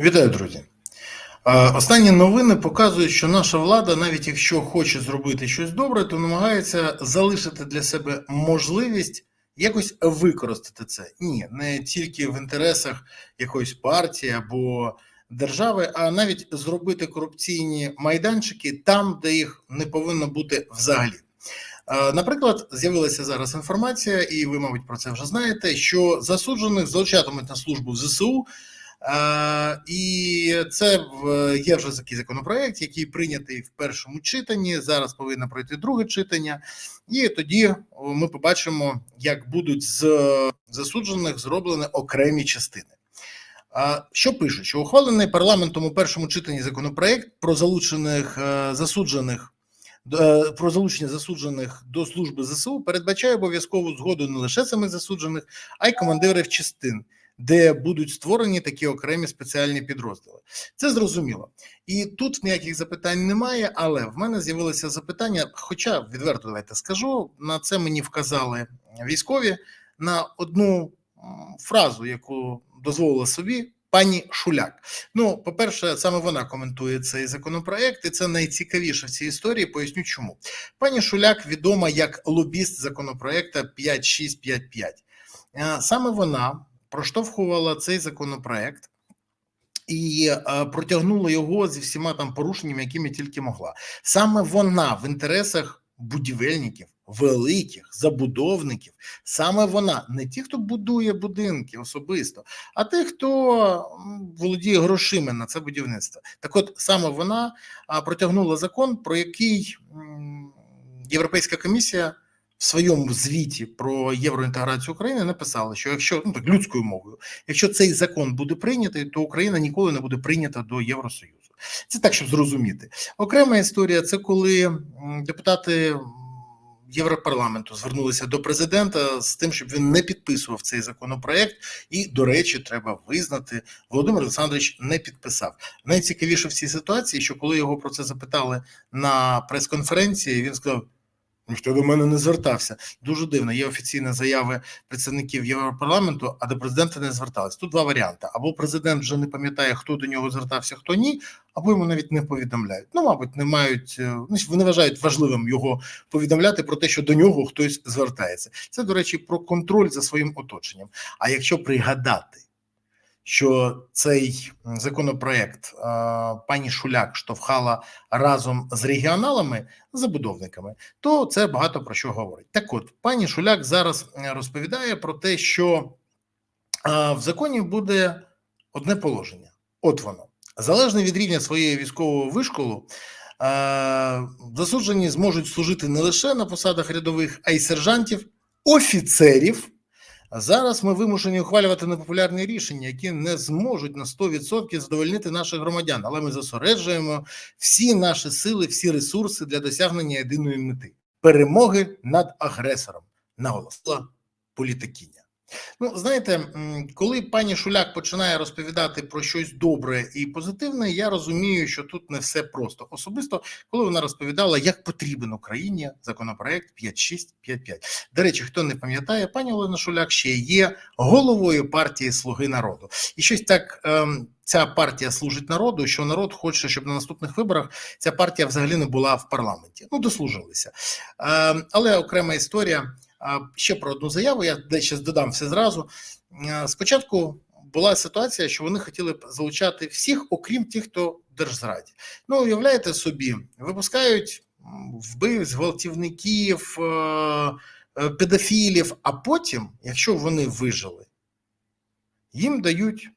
Вітаю, друзі. Останні новини показують, що наша влада, навіть якщо хоче зробити щось добре, то намагається залишити для себе можливість якось використати це. Ні, не тільки в інтересах якоїсь партії або держави, а навіть зробити корупційні майданчики там, де їх не повинно бути взагалі. Наприклад, з'явилася зараз інформація, і ви, мабуть, про це вже знаєте, що засуджених залучатимуть на службу в ЗСУ. Е, І це є вже такий законопроект, який прийнятий в першому читанні. Зараз повинно пройти друге читання, і тоді ми побачимо, як будуть з засуджених зроблені окремі частини. А що пишуть? Що ухвалений парламентом у першому читанні законопроект про залучених е, засуджених е, про залучення засуджених до служби ЗСУ передбачає обов'язкову згоду не лише самих засуджених, а й командирів частин, де будуть створені такі окремі спеціальні підрозділи. Це зрозуміло. І тут ніяких запитань немає, але в мене з'явилося запитання. Хоча відверто давайте скажу, на це мені вказали військові на одну фразу, яку дозволила собі. Пані Шуляк, ну по-перше, саме вона коментує цей законопроект, і це найцікавіше в цій історії. Поясню, чому пані Шуляк відома як лобіст законопроекту 5655. Е, Саме вона проштовхувала цей законопроект і е, протягнула його зі всіма там порушеннями, якими тільки могла. Саме вона в інтересах будівельників, великих забудовників, саме вона, не ті, хто будує будинки особисто, а ті, хто володіє грошима на це будівництво. Так, от саме вона протягнула закон, про який Європейська комісія в своєму звіті про євроінтеграцію України написала, що якщо ну так людською мовою, якщо цей закон буде прийнятий, то Україна ніколи не буде прийнята до Євросоюзу. Це так, щоб зрозуміти. Окрема історія це коли депутати Європарламенту звернулися до президента з тим, щоб він не підписував цей законопроект. І, до речі, треба визнати, Володимир Олександрович не підписав. Найцікавіше в цій ситуації, що коли його про це запитали на прес-конференції, він сказав. Ніхто до мене не звертався. Дуже дивно. Є офіційні заяви представників Європарламенту, а до президента не звертались. Тут два варіанти: або президент вже не пам'ятає, хто до нього звертався, хто ні, або йому навіть не повідомляють. Ну, мабуть, не мають е, вони вважають важливим його повідомляти про те, що до нього хтось звертається. Це, до речі, про контроль за своїм оточенням. А якщо пригадати, що цей законопроект е, пані Шуляк штовхала разом з регіоналами, забудовниками, то це багато про що говорить. Так от, пані Шуляк зараз розповідає про те, що е, в законі буде одне положення. От воно. Залежно від рівня своєї військового вишколу, е, засуджені зможуть служити не лише на посадах рядових, а й сержантів, офіцерів. А зараз ми вимушені ухвалювати непопулярні рішення, які не зможуть на 100% задовольнити наших громадян, але ми зосереджуємо всі наші сили, всі ресурси для досягнення єдиної мети перемоги над агресором, наголосила політикиня. Ну, знаєте, коли пані Шуляк починає розповідати про щось добре і позитивне, я розумію, що тут не все просто. Особисто, коли вона розповідала, як потрібен Україні законопроект 5655. До речі, хто не пам'ятає, пані Олена Шуляк ще є головою партії Слуги народу. І щось так ем, ця партія служить народу, що народ хоче, щоб на наступних виборах ця партія взагалі не була в парламенті. Ну, дослужилися. Ем, але окрема історія. Ще про одну заяву. Я дещо додам все зразу. Спочатку була ситуація, що вони хотіли б залучати всіх, окрім тих, хто в держзраді. Ну, уявляєте собі, випускають вбивць, гвалтівників, е, е, педофілів, а потім, якщо вони вижили, їм дають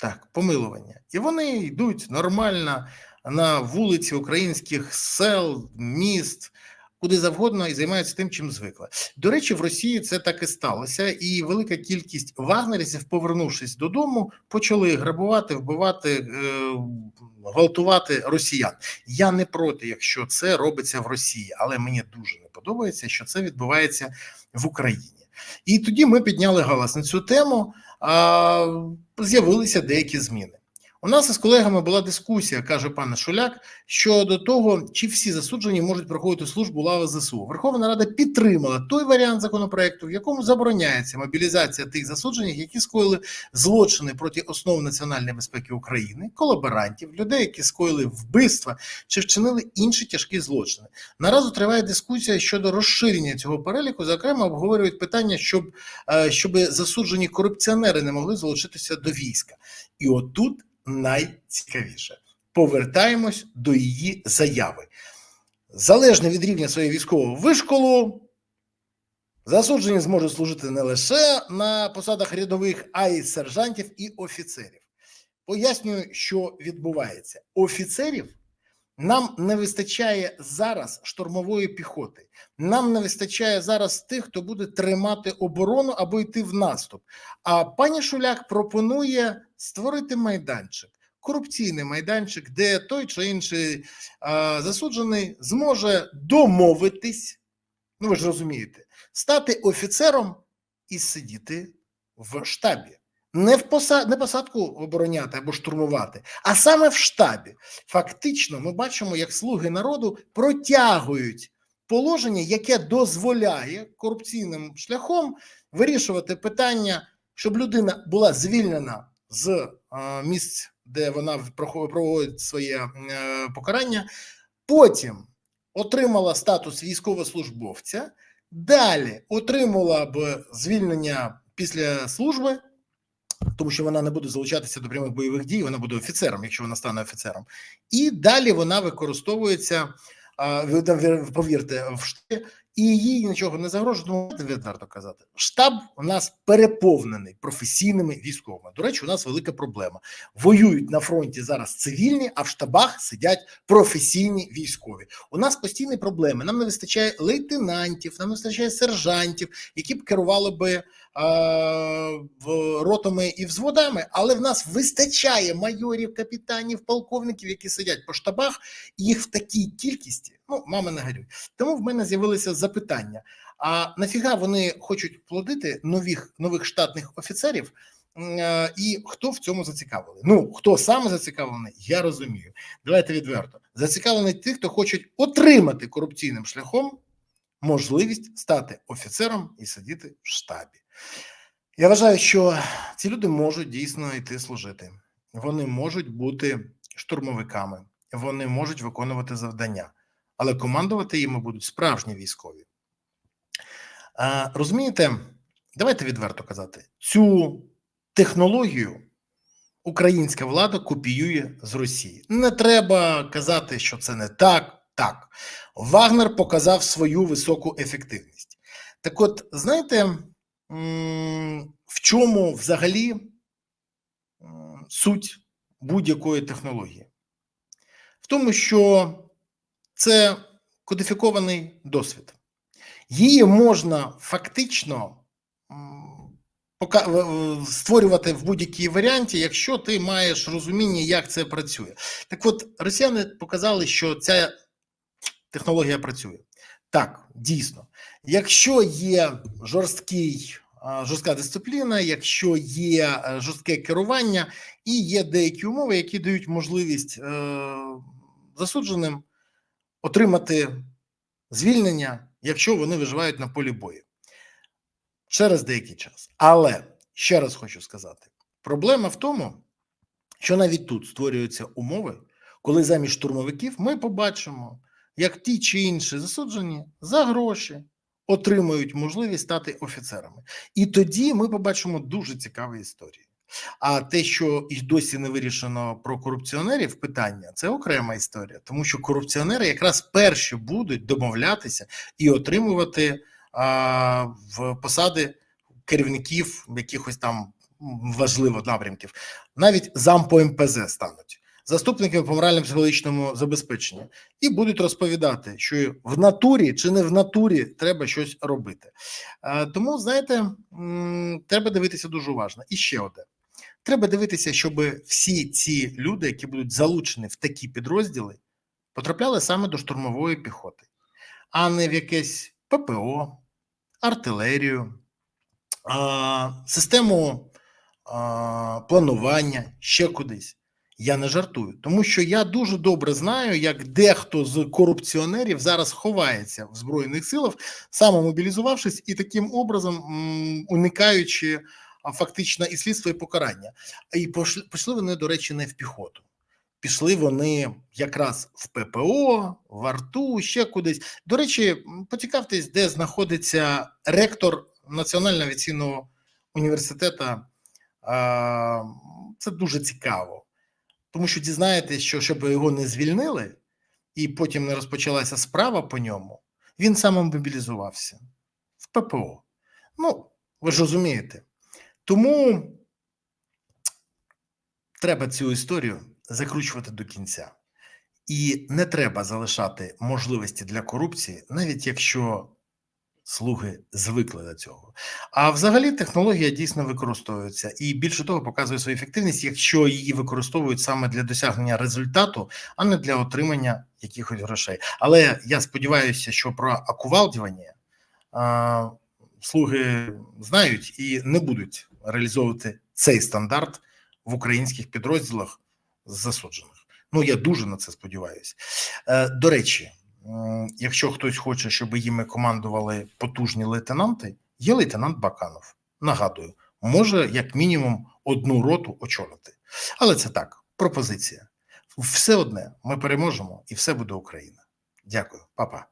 так, помилування. І вони йдуть нормально на вулиці українських сел, міст, куди завгодно і займаються тим, чим звикли. До речі, в Росії це так і сталося, і велика кількість вагнерівців, повернувшись додому, почали грабувати, вбивати, е, гвалтувати росіян. Я не проти, якщо це робиться в Росії, але мені дуже не подобається, що це відбувається в Україні. І тоді ми підняли галас на цю тему. З'явилися деякі зміни. У нас із колегами була дискусія, каже пан Шуляк, щодо того, чи всі засуджені можуть проходити службу лави ЗСУ. Верховна Рада підтримала той варіант законопроекту, в якому забороняється мобілізація тих засуджених, які скоїли злочини проти основ національної безпеки України, колаборантів, людей, які скоїли вбивства чи вчинили інші тяжкі злочини. Наразі триває дискусія щодо розширення цього переліку. Зокрема, обговорюють питання, щоб, е, щоб засуджені корупціонери не могли залучитися до війська. І отут найцікавіше. Повертаємось до її заяви. Залежно від рівня своєї військового вишколу, засуджені зможуть служити не лише на посадах рядових, а й сержантів і офіцерів. Пояснюю, що відбувається. Офіцерів нам не вистачає зараз штурмової піхоти. Нам не вистачає зараз тих, хто буде тримати оборону або йти в наступ. А пані Шуляк пропонує створити майданчик, корупційний майданчик, де той чи інший а, засуджений зможе домовитись. Ну ви ж розумієте, стати офіцером і сидіти в штабі. Не в посад, не посадку обороняти або штурмувати, а саме в штабі. Фактично, ми бачимо, як слуги народу протягують положення, яке дозволяє корупційним шляхом вирішувати питання, щоб людина була звільнена з е, місць, де вона проводить своє е, покарання, потім отримала статус військовослужбовця, далі отримала б звільнення після служби. Тому що вона не буде залучатися до прямих бойових дій, вона буде офіцером, якщо вона стане офіцером, і далі вона використовується. повірте, в штабі, і їй нічого не загрожує. Давайте відверто казати. Штаб у нас переповнений професійними військовими. До речі, у нас велика проблема. Воюють на фронті зараз цивільні, а в штабах сидять професійні військові. У нас постійні проблеми. Нам не вистачає лейтенантів, нам не вистачає сержантів, які б керували би ротами і взводами, але в нас вистачає майорів, капітанів, полковників, які сидять по штабах, і їх в такій кількості. Ну, мама не горюй. Тому в мене з'явилися запитання: а нафіга вони хочуть плодити нових нових штатних офіцерів? Е, І хто в цьому зацікавлений? Ну хто саме зацікавлений, я розумію. Давайте відверто. Зацікавлений ті, хто хочуть отримати корупційним шляхом можливість стати офіцером і сидіти в штабі. Я вважаю, що ці люди можуть дійсно йти служити. Вони можуть бути штурмовиками, вони можуть виконувати завдання, але командувати їми будуть справжні військові. А, розумієте, давайте відверто казати, цю технологію українська влада копіює з Росії. Не треба казати, що це не так. Так, Вагнер показав свою високу ефективність. Так, от, знаєте, в чому взагалі суть будь-якої технології? В тому, що це кодифікований досвід. Її можна фактично створювати в будь-якій варіанті, якщо ти маєш розуміння, як це працює. Так от, росіяни показали, що ця технологія працює. Так, дійсно. Якщо є жорсткий, жорстка дисципліна, якщо є е, жорстке керування і є деякі умови, які дають можливість е, засудженим отримати звільнення, якщо вони виживають на полі бою через деякий час. Але ще раз хочу сказати: проблема в тому, що навіть тут створюються умови, коли замість штурмовиків ми побачимо, як ті чи інші засуджені за гроші отримують можливість стати офіцерами. І тоді ми побачимо дуже цікаві історії. А те, що і досі не вирішено про корупціонерів, питання це окрема історія, тому що корупціонери якраз перші будуть домовлятися і отримувати а, в посади керівників якихось там важливих напрямків, навіть зам по МПЗ стануть заступниками по морально-психологічному забезпеченню і будуть розповідати, що в натурі чи не в натурі треба щось робити. Е, Тому, знаєте, треба дивитися дуже уважно. І ще одне. Треба дивитися, щоб всі ці люди, які будуть залучені в такі підрозділи, потрапляли саме до штурмової піхоти, а не в якесь ППО, артилерію, систему планування ще кудись. Я не жартую, тому що я дуже добре знаю, як дехто з корупціонерів зараз ховається в збройних силах, самомобілізувавшись і таким образом м, уникаючи фактично і слідство, і покарання. І пішли вони, до речі, не в піхоту. Пішли вони якраз в ППО, в арту, ще кудись. До речі, поцікавтесь, де знаходиться ректор Національного авіаційного університету. Це дуже цікаво, тому що дізнаєтесь, що щоб його не звільнили, і потім не розпочалася справа по ньому, він самомобілізувався в ППО. Ну, ви ж розумієте. Тому треба цю історію закручувати до кінця. І не треба залишати можливості для корупції, навіть якщо слуги звикли до цього. А взагалі технологія дійсно використовується і більше того показує свою ефективність, якщо її використовують саме для досягнення результату, а не для отримання якихось грошей. Але я сподіваюся, що про акувалдювання а, слуги знають і не будуть реалізовувати цей стандарт в українських підрозділах засуджених. Ну я дуже на це сподіваюся. Е, До речі, якщо хтось хоче, щоб їми командували потужні лейтенанти, є лейтенант Баканов. Нагадую, може як мінімум одну роту очолити. Але це так, пропозиція. Все одне, ми переможемо, і все буде Україна. Дякую, папа.